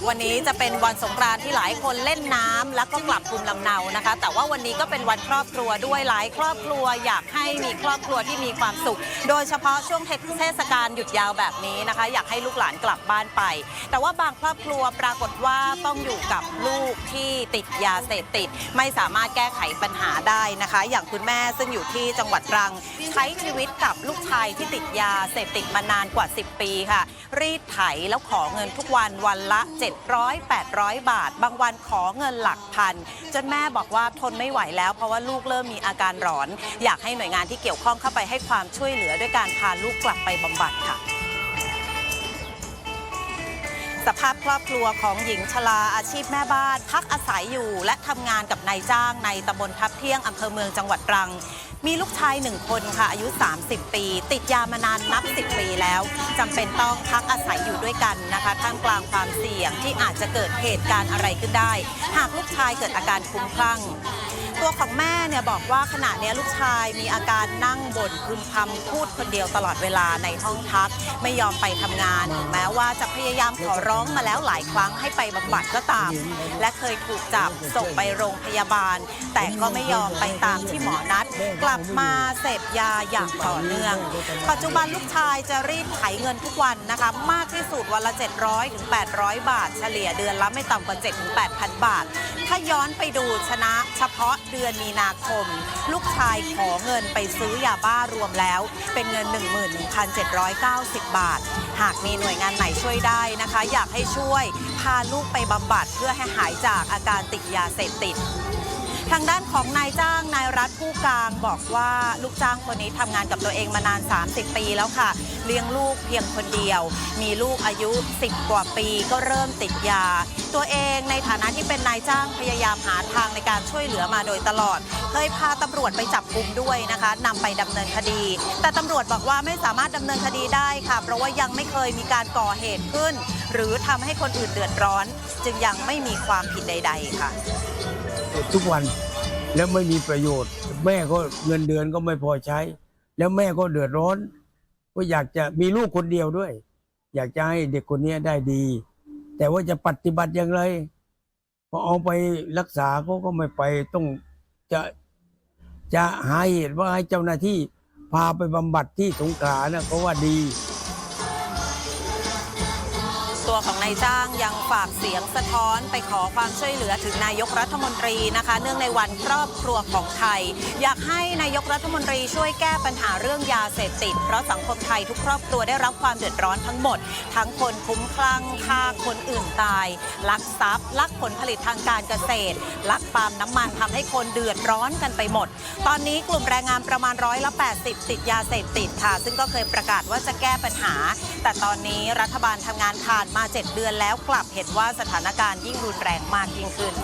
จากวันนี้จะเป็นวันสงกรานต์ที่หลายคนเล่นน้ำแล้วก็กลับภูมิลำเนานะคะ แต่ว่าวันนี้ก็เป็นวันครอบครัวด้วยหลายครอบครัวอยากให้มีครอบครัวที่มีความสุข โดยเฉพาะช่วงเทศกาลหยุดยาวแบบนี้นะคะ อยากให้ลูกหลานกลับบ้านไป แต่ว่าบางครอบครัวปรากฏว่าต้องอยู่กับลูกที่ติดยาเสพติด ไม่สามารถแก้ไขปัญหาได้นะคะ อย่างคุณแม่ซึ่งอยู่ที่จังหวัดตรัง ใช้ชีวิตกับลูกชายที่ติดยาเสพติดมานานกว่า 10 ปีค่ะ รีดไถแล้วขอเงินทุกวันวันละ700 800 บาท บางวันขอเงินหลักพัน จนแม่บอกว่าทนไม่ไหวแล้ว เพราะว่าลูกเริ่มมีอาการหลอน อยากให้หน่วยงานที่เกี่ยวข้องเข้าไปให้ความช่วยเหลือด้วยการพาลูกกลับไปบำบัดค่ะสภาพครอบครัวของหญิงชราอาชีพแม่บ้าน พักอาศัยอยู่และทำงานกับนายจ้างในตำบลทับเที่ยงอำเภอเมืองจังหวัดตรัง มีลูกชายหนึ่งคนค่ะ อายุ 30 ปี ติดยามานานนับ 10 ปีแล้วจำเป็นต้องพักอาศัยอยู่ด้วยกันนะคะท่ามกลางความเสี่ยงที่อาจจะเกิดเหตุการณ์อะไรขึ้นได้ หากลูกชายเกิดอาการคุ้มคลั่ง ตัวของแม่เนี่ยบอกว่าขณะเนี้ยลูกชายมีอาการนั่งบ่นพึมพำพูดคนเดียวตลอดเวลาในห้องพัก ไม่ยอมไปทำงานถึงแม้ว่าจะพยายามขอร้องมาแล้วหลายครั้งให้ไปบำบัดก็ตาม และเคยถูกจับส่งไปโรงพยาบาล แต่ก็ไม่ยอมไปตามที่หมอนัด กลับมาเสพยาอย่างต่อเนื่อง ปัจจุบันลูกชายจะรีดไถเงินทุกวันนะคะมากที่สุดวันละ 700ถึง800 บาท เฉลี่ยเดือนละไม่ต่ำกว่า7ถึง8,000 บาท ถ้าย้อนไปดูชนะเฉพาะเดือนมีนาคม ลูกชายขอเงินไปซื้อยาบ้ารวมแล้ว เป็นเงิน 11,790 บาท หากมีหน่วยงานไหนช่วยได้นะคะ อยากให้ช่วยพาลูกไปบำบัดเพื่อให้หายจากอาการติดยาเสพติด ทางด้านของนายจ้างนายรัฐผู้กลางบอกว่าลูกจ้างคนนี้ทำงานกับตัวเองมานาน 30 ปีแล้วค่ะ เลี้ยงลูกเพียงคนเดียว มีลูกอายุ 10 กว่าปีก็เริ่มติดยา ตัวเองในฐานะที่เป็นนายจ้างพยายามหาทางในการช่วยเหลือมาโดยตลอด เคยพาตำรวจไปจับกุมด้วยนะคะนำไปดำเนินคดี แต่ตำรวจบอกว่าไม่สามารถดำเนินคดีได้ค่ะ เพราะว่ายังไม่เคยมีการก่อเหตุขึ้น หรือทำให้คนอื่นเดือดร้อน จึงยังไม่มีความผิดใด ๆ ค่ะ ทุกวันแล้วไม่มีประโยชน์ แม่ก็เงินเดือนก็ไม่พอใช้ แล้วแม่ก็เดือดร้อน ก็อยากจะมีลูกคนเดียวด้วย อยากจะให้เด็กคนนี้ได้ดี แต่ว่าจะปฏิบัติอย่างไรพอเอาไปรักษาเขาก็ไม่ไปต้องจะจะหาเหตุว่าให้เจ้าหน้าที่พาไปบำบัดที่สงขลานะเขาว่าดี ตัวของนายจ้างยังฝากเสียงสะท้อนไปขอความช่วยเหลือถึงนายกรัฐมนตรีนะคะ เนื่องในวันครอบครัวของไทย อยากให้นายกรัฐมนตรีช่วยแก้ปัญหาเรื่องยาเสพติด เพราะสังคมไทยทุกครอบครัวได้รับความเดือดร้อนทั้งหมด ทั้งคนคุ้มคลั่งฆ่าคนอื่นตาย ลักทรัพย์ ลักผลผลิตทางการเกษตร ลักปาล์มน้ำมันทำให้คนเดือดร้อนกันไปหมด ตอนนี้กลุ่มแรงงานประมาณร้อยละ80 ติดยาเสพติดค่ะ ซึ่งก็เคยประกาศว่าจะแก้ปัญหาแต่ตอนนี้รัฐบาลทำงานผ่านมา 7 เดือนแล้วกลับเห็นว่าสถานการณ์ยิ่งรุนแรงมากยิ่งขึ้น